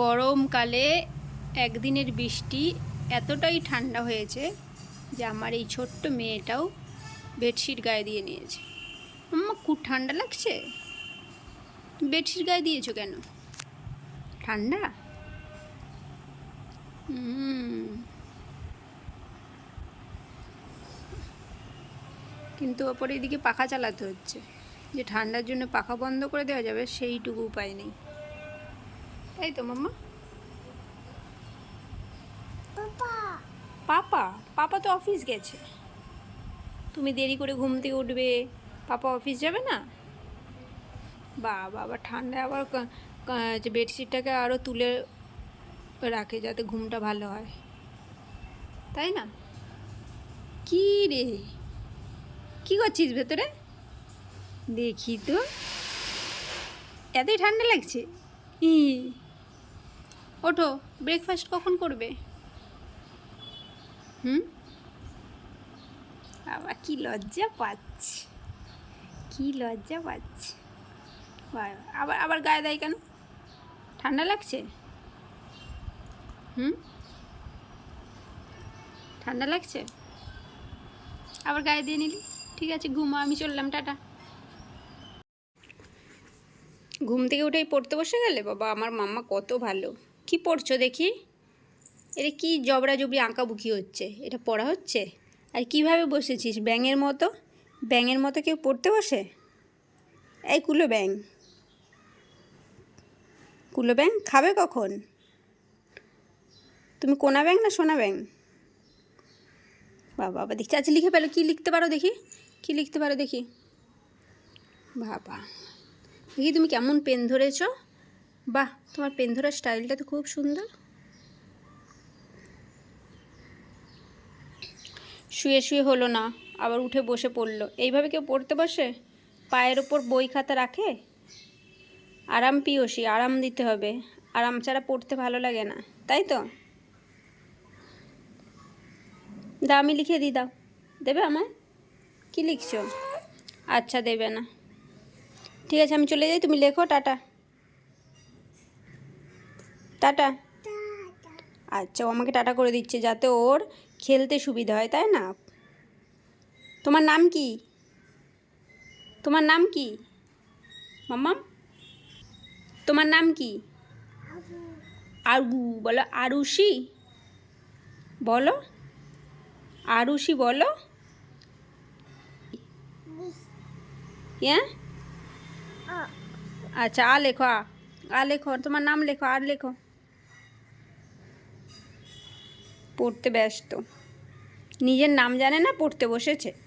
গরমকালে একদিনের বৃষ্টি এতটাই ঠান্ডা হয়েছে যে আমার এই ছোট্ট মেয়েটাও বেডশিট গায়ে দিয়ে নিয়েছে। আমার খুব ঠান্ডা লাগছে? বেডশিট গায়ে দিয়েছ কেন? ঠান্ডা? কিন্তু ওপরে এদিকে পাখা চালাতে হচ্ছে। যে ঠান্ডার জন্য পাখা বন্ধ করে দেওয়া যাবে সেইটুকু উপায় নেই। তাই তো মাম্মা। পাপা। পাপা? তো অফিস গেছে। তুমি দেরি করে ঘুম থেকে উঠবে। পাপা অফিস যাবে না? বাবা আবার ঠান্ডায় আবার যে বেডশিটটাকে আরও তুলে রাখে যাতে ঘুমটা ভালো হয়। তাই না? কি রে? কি করছিস ভেতরে? দেখি তো। এতই ঠান্ডা লাগছে? ই ওঠো ব্রেকফাস্ট কখন করবে? হুম? বাবা, কি লজ্জা পাচ্ছে। কি লজ্জা পাচ্ছে। আবার আবার গায়ে দেয় কেন? ঠান্ডা লাগছে? হুম? ঠান্ডা লাগছে? আবার গায়ে দিয়ে নিলি? ঠিক আছে, ঘুমা, আমি চললাম, টাটা। ঘুম থেকে উঠেই পড়তে বসে গেলে? বাবা, আমার মাম্মা কত ভালো। কি পড়ছো দেখি? এটা কি জবরি আঁকাবুকি হচ্ছে? এটা পড়া হচ্ছে? আর কীভাবে বসেছিস? ব্যাঙের মতো? ব্যাঙের মতো কেউ পড়তে বসে? এই কুলো ব্যাং কুলো ব্যাং খাবে কখন? তুমি কোনা ব্যাং না সোনা ব্যাং বাবা বাবা, দেখছি। আচ্ছা লিখে পেল কী লিখতে পারো দেখি? কী লিখতে পারো দেখি? বাবা, দেখি তুমি কেমন পেন ধরেছো? বাহ, তোমার পেন ধরার স্টাইলটা তো খুব সুন্দর। শুয়ে শুয়ে হলো না, আবার উঠে বসে পড়ল। এইভাবে কেউ পড়তে বসে? পায়ের ওপর বই খাতা রাখে? আরাম পিয়সী, আরাম দিতে হবে। আরাম ছাড়া পড়তে ভালো লাগে না, তাই তো? দাও, আমি লিখে দিই, দাও। দেবে আমায়? কি লিখছো? আচ্ছা দেবে না। ঠিক আছে, আমি চলে যাই, তুমি লেখো, টাটা। টাটা? আচ্ছা ও আমাকে টাটা করে দিচ্ছে যাতে ওর খেলতে সুবিধা হয়, তাই না? তোমার নাম কি? তোমার নাম কি? মাম্মাম তোমার নাম কি? আরু, বলো আরুষি বলো আরুষি বলো। হ্যাঁ? আচ্ছা আ লেখো, আ। আ লেখো, তোমার নাম লেখো, আর লেখো। পড়তে ব্যস্ত। নিজের নাম জানে না পড়তে বসেছে।